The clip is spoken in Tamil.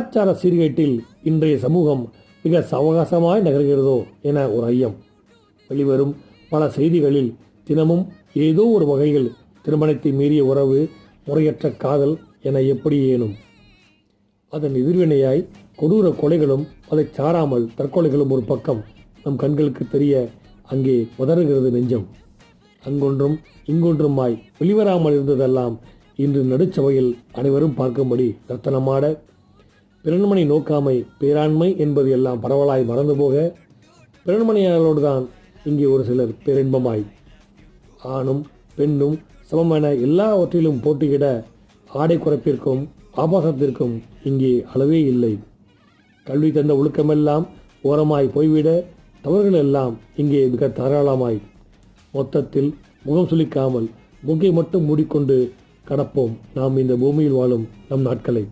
கலாச்சார சீர்கேட்டில் இன்றைய சமூகம் மிக சவகாசமாய் நகர்கிறதோ என ஒரு ஐயம். வெளிவரும் பல செய்திகளில் தினமும் ஏதோ ஒரு வகையில் திருமணத்தை மீறிய உறவு முறையற்ற காதல் என எப்படி ஏனும். அதன் எதிர்வினையாய் கொடூர கொலைகளும் அதை சாராமல் தற்கொலைகளும் ஒரு பக்கம் நம் கண்களுக்கு தெரிய அங்கே உதறுகிறது நெஞ்சம். அங்கொன்றும் இங்கொன்றுமாய் வெளிவராமல் இருந்ததெல்லாம் இன்று நடுச்சபையில் அனைவரும் பார்க்கும்படி ரத்தனமாட பிறன்மணி நோக்காமை பேராண்மை என்பது எல்லாம் பரவலாய் மறந்து போக பிறன்மணியாளர்களோடு தான் இங்கே ஒரு சிலர் பேரின்பமாய். ஆணும் பெண்ணும் சமமென எல்லாவற்றிலும் போட்டியிட ஆடை குறைப்பிற்கும் ஆபாசத்திற்கும் இங்கே அளவே இல்லை. கல்வி தந்த ஒழுக்கமெல்லாம் ஓரமாய் போய்விட தவறுகள் எல்லாம் இங்கே மிக தாராளமாய். மொத்தத்தில் முகம் சுளிக்காமல் முகை மட்டும் மூடிக்கொண்டு கடப்போம். நாம் இந்த பூமியில் வாழும் நம் நாட்களை.